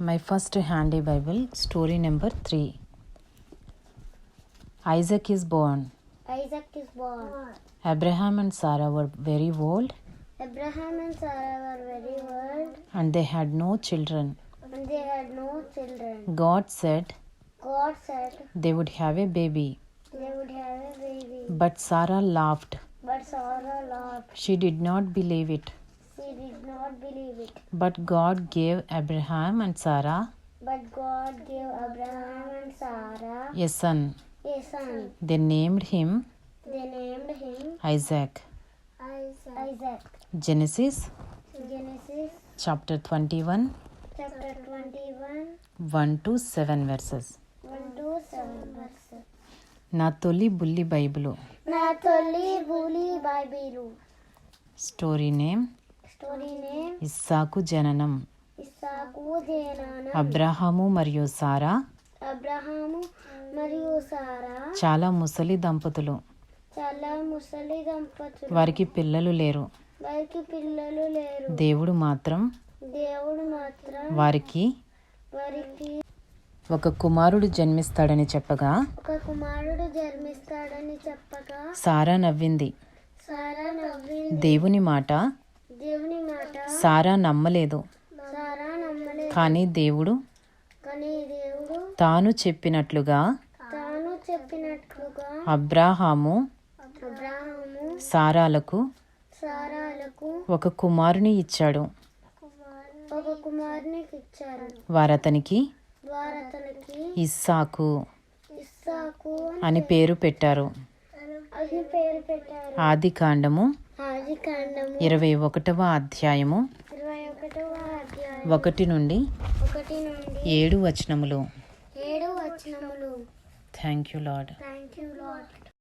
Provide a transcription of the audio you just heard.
My first handy Bible, story number 3. Isaac is born. Isaac is born. Abraham and Sarah were very old Abraham and Sarah were very old and they had no children. and they had no children. God said God said they would have a baby. they would have a baby. But Sarah laughed. But Sarah laughed. She did not believe it. She did not believe it. But God gave Abraham and Sarah But God gave Abraham and Sarah a son. a son. They named him They named him Isaac. Isaac. Genesis Genesis chapter 21, chapter 21, 1 to 7 verses. 1 to 7 verses. నా తొలి బుల్లి Bible నా తొలి bully Bible story name story name ఇస్సాకు జననం. అబ్రహాము మరియు సారా. అబ్రహాము మరియు సారా. చాలా ముసలి దంపతులు. చాలా ముసలి దంపతులు. వారికి పిల్లలు లేరు. వారికి పిల్లలు లేరు. దేవుడు మాత్రం దేవుడు మాత్రం వారికి వారికి ఒక కుమారుడు జన్మిస్తాడని చెప్పగా ఒక కుమారుడు జన్మిస్తాడని చెప్పగా సారా నవ్వింది. సారా నవ్వి దేవుని మాట దేవుని మాట సారా నమ్మలేదు. కానీ దేవుడు తాను చెప్పినట్లుగా అబ్రాహాము సారాలకు ఒక కుమారుని ఇచ్చాడు. వారతనికి ఇస్సాకు అని పేరు పెట్టారు. ఆది కాండము ఇరవై ఒకటవ అధ్యాయము. ఒకటి నుండి ఏడు వచనములు. Thank you lord